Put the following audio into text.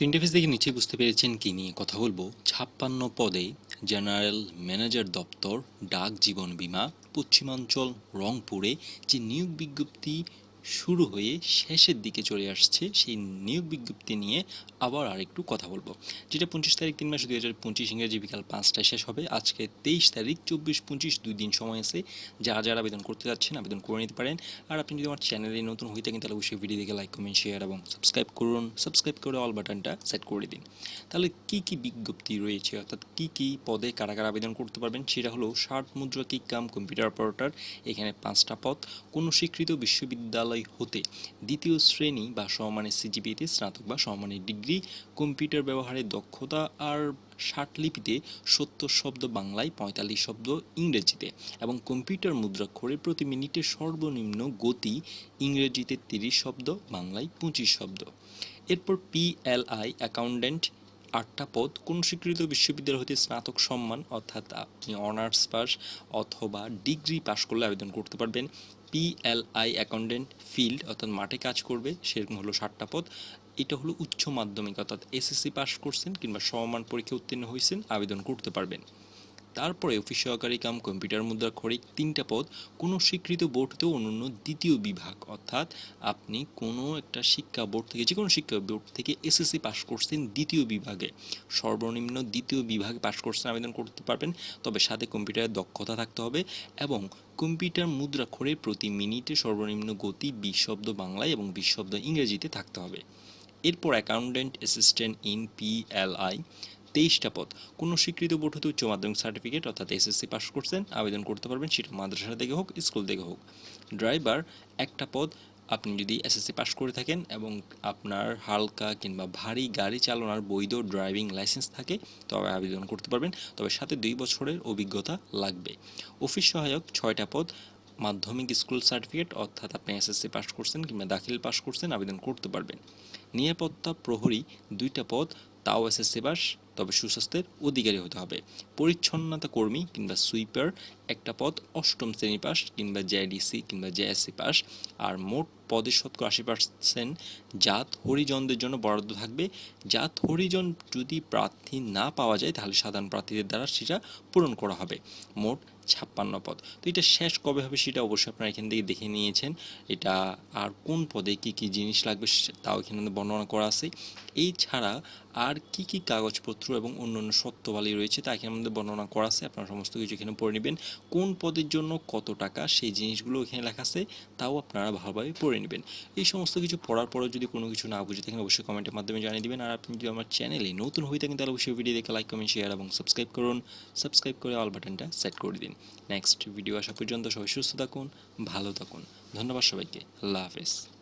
তো ফেজ দেখে নিচে বুঝতে পেরেছেন কি নিয়ে কথা বলব। ছাপ্পান্ন পদে জেনারেল ম্যানেজার দপ্তর ডাক জীবন বিমা, পশ্চিমাঞ্চল রংপুরে যে নিয়োগ বিজ্ঞপ্তি শুরু হয়ে শেষের দিকে চলে আসছে সেই নিয়োগ বিজ্ঞপ্তি নিয়ে আবার আরেকটু কথা বলব। যেটা পঁচিশ তারিখ তিন মাস দুই হাজার পঁচিশ ইংরেজি বিকাল পাঁচটায় শেষ হবে। আজকে তেইশ তারিখ চব্বিশ পঁচিশ দুই দিন সময় আছে। যারা যারা আবেদন করতে যাচ্ছেন, আবেদন করে নিতে পারেন। আর আপনি যদি আমার চ্যানেলে নতুন হয়ে থাকেন, তাহলে অবশ্যই ভিডিও দেখে লাইক কমেন্ট শেয়ার এবং সাবস্ক্রাইব করুন। সাবস্ক্রাইব করে অল বাটনটা সেট করে দিন। তাহলে কি কি বিজ্ঞপ্তি রয়েছে, অর্থাৎ কি কি পদে কারা কারা আবেদন করতে পারবেন, সেটা হলো ষাট মুদ্রা কিক কাম কম্পিউটার অপারেটর এখানে পাঁচটা পদ। কোনো স্বীকৃত বিশ্ববিদ্যালয় হতে। দ্বিতীয় শ্রেণি বা সমমানের সিজিপিতে স্নাতক বা সমমানের ডিগ্রি, কম্পিউটার ব্যবহারে দক্ষতা আর ষাট লিপিতে সত্তর শব্দ বাংলায় পঁয়তাল্লিশ শব্দ ইংরেজিতে এবং কম্পিউটার মুদ্রাক্ষরে প্রতি মিনিটে সর্বনিম্ন গতি ইংরেজিতে তিরিশ শব্দ, বাংলায় পঁচিশ শব্দ। এরপর পিএলআই অ্যাকাউন্ট্যান্ট আটটা পদ, কোন স্বীকৃত বিশ্ববিদ্যালয় হতে স্নাতক সম্মান, অর্থাৎ আপনি অনার্স পাস অথবা ডিগ্রি পাশ করলে আবেদন করতে পারবেন। পিএলআই অ্যাকাউন্টেন্ট ফিল্ড অর্থাৎ মাঠে কাজ করবে, সেরকম হলো ষাটটা পদ। এটা হলো উচ্চ মাধ্যমিক, অর্থাৎ এসএসসি পাশ করছেন কিংবা সমমান পরীক্ষা উত্তীর্ণ হয়েছেন, আবেদন করতে পারবেন। তারপরে অফিস সহকারী কাম কম্পিউটার মুদ্রা খড়িক তিনটা পদ, কোনো স্বীকৃত বোর্ড হতে অন্যান্য দ্বিতীয় বিভাগ। অর্থাৎ আপনি কোনো একটা শিক্ষা বোর্ড থেকে যে কোনো শিক্ষা বোর্ড থেকে এসএসসি পাশ করছেন দ্বিতীয় বিভাগে। সর্বনিম্ন দ্বিতীয় বিভাগে পাশ করছেন, আবেদন করতে পারবেন, তবে সাথে কম্পিউটারের দক্ষতা থাকতে হবে এবং কম্পিউটার মুদ্রা মুদ্রাক্ষরে প্রতি মিনিটে সর্বনিম্ন গতি বিশ শব্দ বাংলায় এবং বিশ শব্দ ইংরেজিতে থাকতে হবে। এরপর অ্যাকাউন্টেন্ট অ্যাসিস্ট্যান্ট ইন পিএলআই তেইশটা পদ। কোনো স্বীকৃত বোর্ড হতে উচ্চ মাধ্যমিক সার্টিফিকেট অর্থাৎ এসএসসি পাস করছেন, আবেদন করতে পারবেন, সেটা মাদ্রাসা থেকে হোক স্কুল থেকে হোক। ড্রাইভার একটা পদ, আপনি যদি এসএসসি পাস করে থাকেন এবং আপনার হালকা কিংবা ভারী গাড়ি চালানোর বৈধ ড্রাইভিং লাইসেন্স থাকে, তবে আবেদন করতে পারবেন, তবে সাথে দুই বছরের অভিজ্ঞতা লাগবে। অফিস সহায়ক, ছয়টা পদ, মাধ্যমিক স্কুল সার্টিফিকেট অর্থাৎ আপনি এসএসসি পাস করছেন কিংবা দাখিল পাস করছেন, আবেদন করতে পারবেন। নিরাপত্তা প্রহরী, দুইটা পদ, তাও এসএসসি পাস তবে সুস্বাস্থ্যের অধিকারী হতে হবে। পরিচ্ছন্নতা কর্মী কিংবা সুইপার একটা পদ, অষ্টম শ্রেণি পাস কিংবা জেআইডিসি কিংবা জেএসসি পাস, আর মোট পদের শতকরা আশি পার্সেন্ট জাত হরিজনদের জন্য বরাদ্দ থাকবে। জাত হরিজন যদি প্রার্থী না পাওয়া যায়, তাহলে সাধারণ প্রার্থীদের দ্বারা সেটা পূরণ করা হবে। মোট ছাপ্পান্ন পদ। তো এটা শেষ কবে হবে সেটা অবশ্যই আপনারা এখান থেকে দেখে নিয়েছেন। এটা আর কোন পদে কি কি জিনিস লাগবে তাও এখানে বর্ণনা করা আছে। এই ছাড়া আর কি কি কাগজপত্র এবং অন্যান্য সত্যবালী রয়েছে তা এখানে আমাদের বর্ণনা করা আছে। আপনারা সমস্ত কিছু এখানে পড়ে নেবেন। কোন পদের জন্য কত টাকা সেই জিনিসগুলো এখানে লেখা আছে, তাও আপনারা ভালোভাবে পড়ে নেবেন। এই সমস্ত কিছু পড়ার পরেও যদি কোনো কিছু না বুঝে থাকেন, অবশ্যই কমেন্টের মাধ্যমে জানিয়ে দিবেন। আর আপনি যদি আমার চ্যানেলে নতুন হয়ে থাকেন, তাহলে অবশ্যই ভিডিও দেখে লাইক কমেন্ট শেয়ার এবং সাবস্ক্রাইব করুন। সাবস্ক্রাইব করে অল বাটনটা সেট করে দিন। নেক্সট ভিডিও আসা পর্যন্ত সবাই সুস্থ থাকুন, ভালো থাকুন। ধন্যবাদ সবাইকে। আল্লাহ হাফেজ।